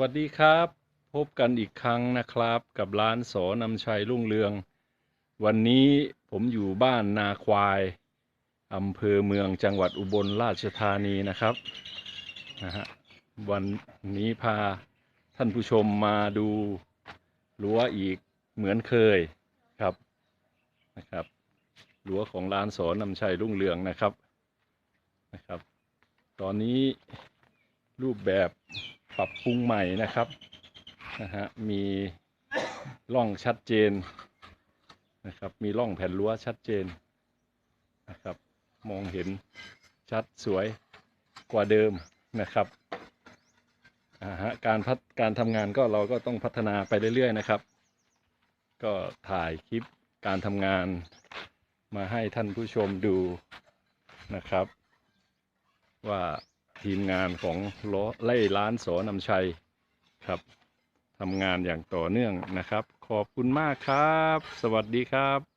วัสดีครับ พบกันอีกครั้งนะครับ กับร้านสอนำชัยรุ่งเรือง วันนี้ผมอยู่บ้านนาควายอำเภอเมืองจังหวัดอุบลราชธานีนะครับนะฮะวันนี้พาท่านผู้ชมมาดูรั้วอีกเหมือนเคยครับนะครับรั้วของร้านสอนำชัยรุ่งเรืองนะครับนะครับ ตอนนี้รูปแบบ ปรับปรุงใหม่นะครับนะฮะมีร่องชัดเจนนะครับ มีร่องแผ่นรั้วชัดเจนนะครับ มองเห็นชัดสวยกว่าเดิมนะครับอ่าฮะการพัฒการทำงานก็เราก็ต้องพัฒนาไปเรื่อยๆนะครับ ก็ถ่ายคลิปการทำงานมาให้ท่านผู้ชมดูนะครับ ว่า ทีมงานของล้อไล่ล้านสอนำชัยครับทำงานอย่างต่อเนื่องนะครับ ขอบคุณมากครับ สวัสดีครับ